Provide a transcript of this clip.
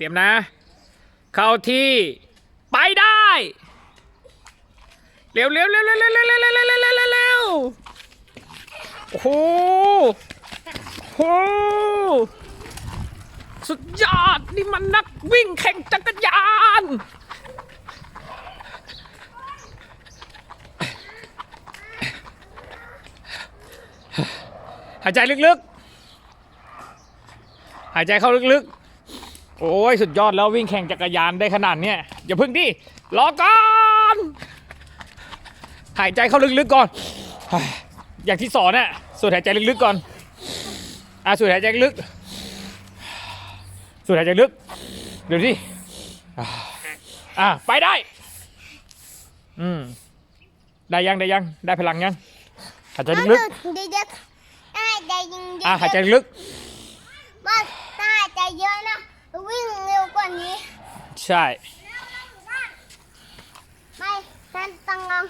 เตรียมนะ เข้าที่ไปได้ เร็วเร็วเร็วเร็วเร็วเร็วเร็วเร็วเร็วเร็วเร็วเร็วโอ้โหโอ้โหสุดยอดนี่มันนักวิ่งแข่งจักรยานหายใจลึกๆ หายใจเข้าลึกๆ โอ้ยสุดยอดแล้ววิ่งแข่งจักรยานได้ขนาดเนี้ยอย่าพึ่งดิรอก่อนหายใจเข้าลึกๆก่อน อย่างที่สอนน่ะสูดหายใจลึกๆก่อนอะสูดหายใจลึกสูดหายใจลึกเดี๋ยวดิอะอะไปได้ อืมได้ยังได้ยังได้พลังยังหายใจลึกเด็กๆได้ใจยิงๆอะหายใจลึก ใช่ ไม่ฉันต้อง